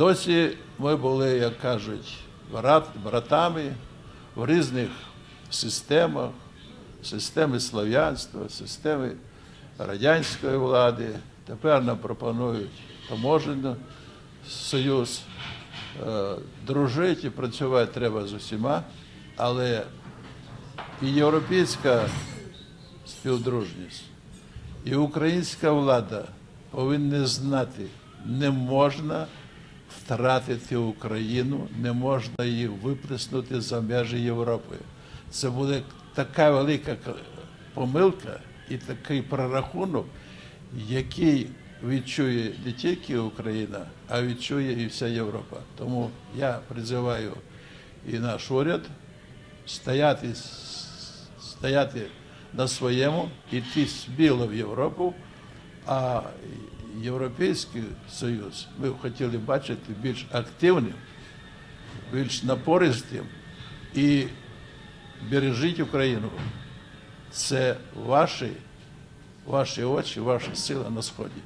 Досі ми були, як кажуть, братами в різних системах, системи слав'янства, системи радянської влади. Тепер нам пропонують таможенний союз. Е, Дружити і працювати треба з усіма, але і європейська співдружність, і українська влада повинні знати, не можна втратити Україну, не можна її виплеснути за межі Європи. Це буде така велика помилка і такий прорахунок, який відчує не тільки Україна, а відчує і вся Європа. Тому я призиваю і наш уряд стояти, стояти на своєму, йти сміло в Європу, а Європейський Союз ми б хотіли бачити більш активним, більш напористим і бережіть Україну. Це ваші, ваші очі, ваша сила на сході.